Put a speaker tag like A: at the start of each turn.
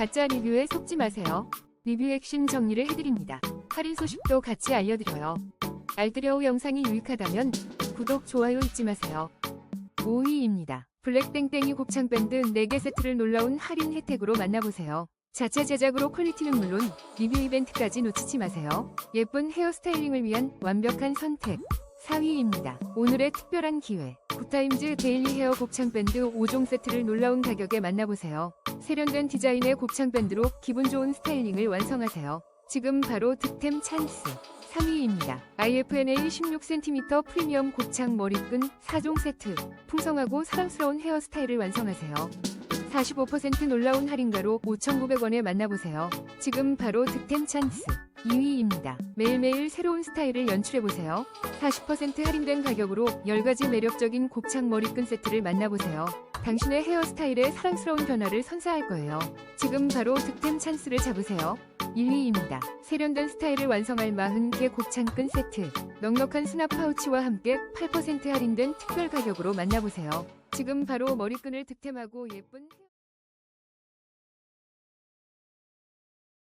A: 가짜 리뷰에 속지 마세요. 리뷰 핵심 정리를 해드립니다. 할인 소식도 같이 알려드려요. 알뜰여우 영상이 유익하다면 구독, 좋아요 잊지 마세요. 5위입니다. 블랙땡땡이 곱창 밴드 4개 세트를 놀라운 할인 혜택으로 만나보세요. 자체 제작으로 퀄리티는 물론 리뷰 이벤트까지 놓치지 마세요. 예쁜 헤어스타일링을 위한 완벽한 선택. 4위입니다. 오늘의 특별한 기회. 굿타임즈 데일리 헤어 곱창 밴드 5종 세트를 놀라운 가격에 만나보세요. 세련된 디자인의 곱창 밴드로 기분 좋은 스타일링을 완성하세요. 지금 바로 득템 찬스. 3위입니다. IFNA 16cm 프리미엄 곱창 머리끈 4종 세트. 풍성하고 사랑스러운 헤어스타일을 완성하세요. 45% 놀라운 할인가로 5,900원에 만나보세요. 지금 바로 득템 찬스. 2위입니다. 매일매일 새로운 스타일을 연출해보세요. 40% 할인된 가격으로 10가지 매력적인 곱창 머리끈 세트를 만나보세요. 당신의 헤어스타일에 사랑스러운 변화를 선사할 거예요. 지금 바로 득템 찬스를 잡으세요. 1위입니다. 세련된 스타일을 완성할 40개 곱창끈 세트. 넉넉한 수납 파우치와 함께 8% 할인된 특별 가격으로 만나보세요. 지금 바로 머리끈을 득템하고 예쁜.